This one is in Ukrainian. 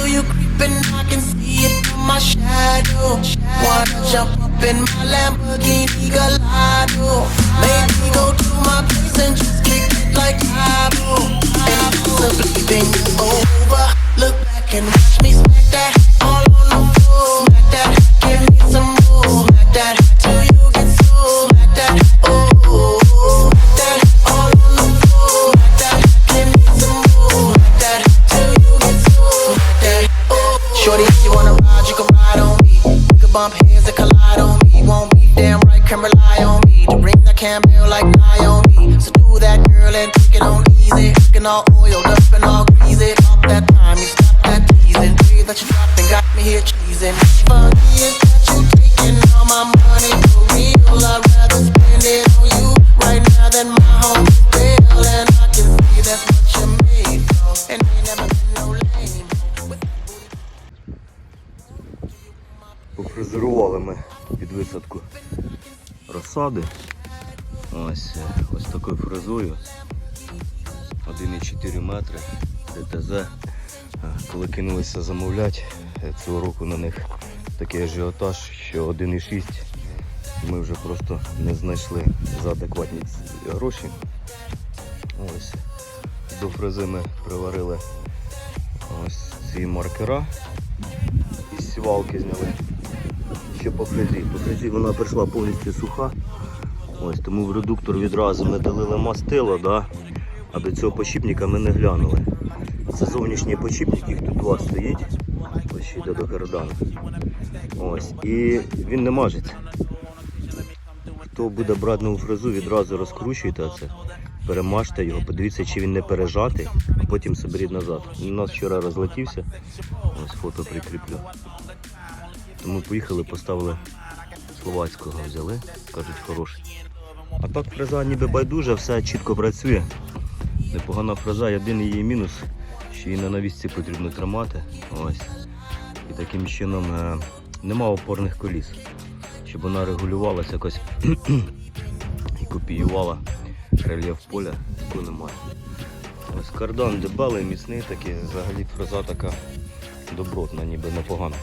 feel you creeping, I can see it from my shadow. Wanna jump up in my Lamborghini Gallardo? Maybe go to my place and just kick it like Cabo. Shorty, if you wanna ride, you can ride on me. We could bump heads and collide on me. Won't be damn right, can rely on me. To bring that Campbell like lie on me. So do that, girl, and take it on easy. Looking all oiled up and all greasy. Off that time, you stop that teasing. Way that you dropped and got me here cheesing. Funny is that you taking all my money for real. I'd rather spend it on you right now than my home bill. And I can see that's what you made for. And ain't Пофрезерували ми під висадку розсади. Ось, е, ось такою фрезою. 1,4 метри ДТЗ. Е, Коли кинулися замовляти, е, цього року на них такий ажіотаж, що 1,6 ми вже просто не знайшли за адекватні гроші. Ось. До фрези ми приварили ось ці маркера із сівалки зняли. Ще по фрезі вона прийшла повністю суха. Ось тому в редуктор відразу ми долили мастило, да? а до цього почіпника ми не глянули. Це зовнішній почіпник, їх тут два стоїть. Ось ще до кардану. Ось. І він не мажеться. Хто буде брати нову фрезу, відразу розкручуйте це, перемажте його, подивіться, чи він не пережатий, а потім соберіть назад. Він у нас вчора розлетівся. Ось фото прикріплю. Тому поїхали, поставили словацького, взяли, кажуть, хороший. А так фреза ніби байдуже, все чітко працює. Непогана фреза, єдиний її мінус, що її на навісці потрібно тримати. Ось. І таким чином е, нема опорних коліс, щоб вона регулювалася якось і копіювала рельєф поля, такого немає. Ось кардан дебелий, міцний такий, взагалі фреза така добротна, ніби непогана.